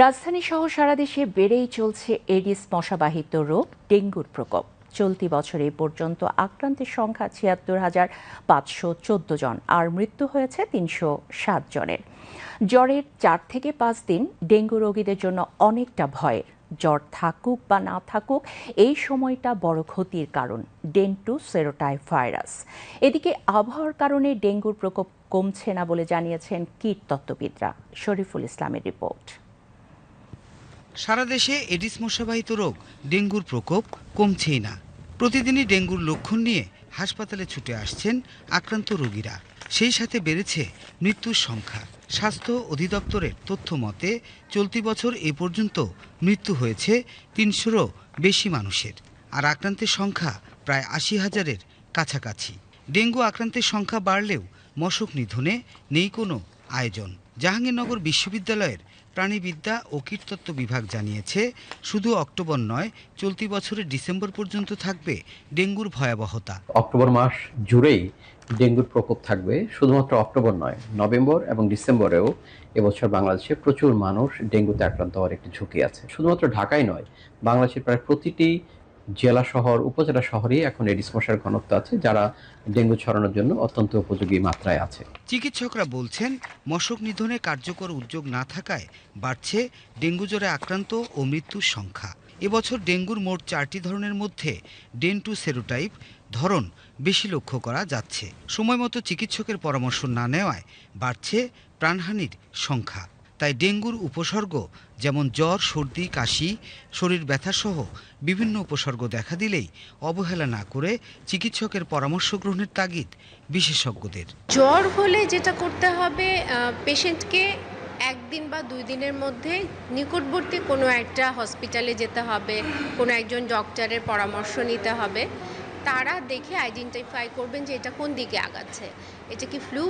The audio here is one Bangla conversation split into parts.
রাজধানী সহ সারা দেশে বেড়েই চলছে এডিস মশাবাহিত রোগ, ডেঙ্গুর প্রকোপ। চলতি বছর এই পর্যন্ত আক্রান্তের সংখ্যা ছিয়াত্তর হাজার পাঁচশো চোদ্দ জন আর মৃত্যু হয়েছে তিনশো সাত জনের। জ্বরের চার থেকে পাঁচ দিন ডেঙ্গু রোগীদের জন্য অনেকটা ভয়ের জ্বর থাকুক বা না থাকুক, এই সময়টা বড় ক্ষতির কারণ, ডেন্টু সেরোটাই ভাইরাস। এদিকে আবহাওয়ার কারণে ডেঙ্গুর প্রকোপ কমছে না বলে জানিয়েছেন কীট তত্ত্ববিদরা। শরীফুল ইসলামের রিপোর্ট। সারা দেশে এডিস মশাবাহিত রোগ, ডেঙ্গুর প্রকোপ কমছেই না। প্রতিদিনই ডেঙ্গুর লক্ষণ নিয়ে হাসপাতালে ছুটে আসছেন আক্রান্ত রোগীরা। সেই সাথে বেড়েছে মৃত্যুর সংখ্যা। স্বাস্থ্য অধিদপ্তরের তথ্য মতে, চলতি বছর এ পর্যন্ত মৃত্যু হয়েছে তিনশোরও বেশি মানুষের। আর আক্রান্তের সংখ্যা প্রায় আশি হাজারের কাছাকাছি। ডেঙ্গু আক্রান্তের সংখ্যা বাড়লেও মশক নিধনে নেই কোনো আয়োজন। জাহাঙ্গীরনগর বিশ্ববিদ্যালয়ের প্রাণীবিদ্যা ও কীটতত্ত্ব বিভাগ জানিয়েছে, শুধু অক্টোবর নয়, চলতি বছরের ডিসেম্বর পর্যন্ত থাকবে ডেঙ্গুর ভয়াবহতা। অক্টোবর মাস জুড়েই ডেঙ্গুর প্রকোপ থাকবে, শুধুমাত্র অক্টোবর নয়, নভেম্বর এবং ডিসেম্বরেও এবছর বাংলাদেশে প্রচুর মানুষ ডেঙ্গুতে আক্রান্ত হওয়ার একটি ঝুঁকি আছে। শুধুমাত্র ঢাকায় নয়, বাংলাদেশের প্রায় প্রতিটি জেলা শহর, উপজেলা শহরেই এখন এডিস মশার ঘনত্ব আছে, যারা ডেঙ্গু ছড়ানোর জন্য অত্যন্ত উপযোগী মাত্রায় আছে। চিকিৎসকরা বলছেন, মশক নিধনে কার্যকর উদ্যোগ না থাকায় বাড়ছে ডেঙ্গু জ্বরে আক্রান্ত ও মৃত্যুর সংখ্যা। এবছর ডেঙ্গুর মোট চারটি ধরনের মধ্যে ডেন্টু সেরোটাইপ ধরন বেশি লক্ষ্য করা যাচ্ছে। সময়মতো চিকিৎসকের পরামর্শ না নেওয়ায় বাড়ছে প্রাণহানির সংখ্যা। তাই ডেঙ্গুর উপসর্গ যেমন জ্বর, সর্দি, কাশি, শরীর ব্যথাসহ বিভিন্ন উপসর্গ দেখা দিলেই অবহেলা না করে চিকিৎসকের পরামর্শ গ্রহণের তাগিদ বিশেষজ্ঞদের। জ্বর হলে যেটা করতে হবে পেশেন্টকে একদিন বা দুই দিনের মধ্যে নিকটবর্তী কোনো একটা হসপিটালে যেতে হবে, কোনো একজন ডক্টরের পরামর্শ নিতে হবে। তারা দেখে আইডেন্টিফাই করবেন যে এটা কোন দিকে আগাচ্ছে। এটা কি ফ্লু?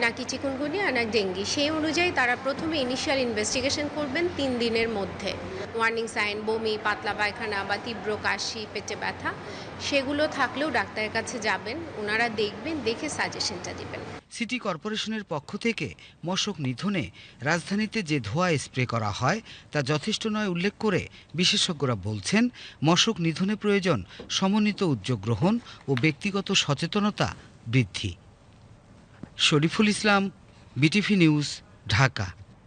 নাকি চিকুনগুনিয়া, না ডেঙ্গি। সেই অনুযায়ী তারা প্রথমে ইনিশিয়াল ইনভেস্টিগেশন করবেন তিন দিনের মধ্যে। ওয়ার্নিং সাইন বমি, পাতলা পায়খানা বা তীব্র কাশি, পেটে ব্যথা, সেগুলো থাকলেও ডাক্তারের কাছে যাবেন, ওনারা দেখবেন, দেখে সাজেশনটা দিবেন। সিটি কর্পোরেশনের পক্ষ থেকে মশক নিধনে রাজধানীতে যে ধোঁয়া স্প্রে করা হয়, তা যথেষ্ট নয় উল্লেখ করে বিশেষজ্ঞরা বলছেন, মশক নিধনে প্রয়োজন সমন্বিত উদ্যোগ গ্রহণ ও ব্যক্তিগত সচেতনতা বৃদ্ধি। Shariful Islam BTV news Dhaka.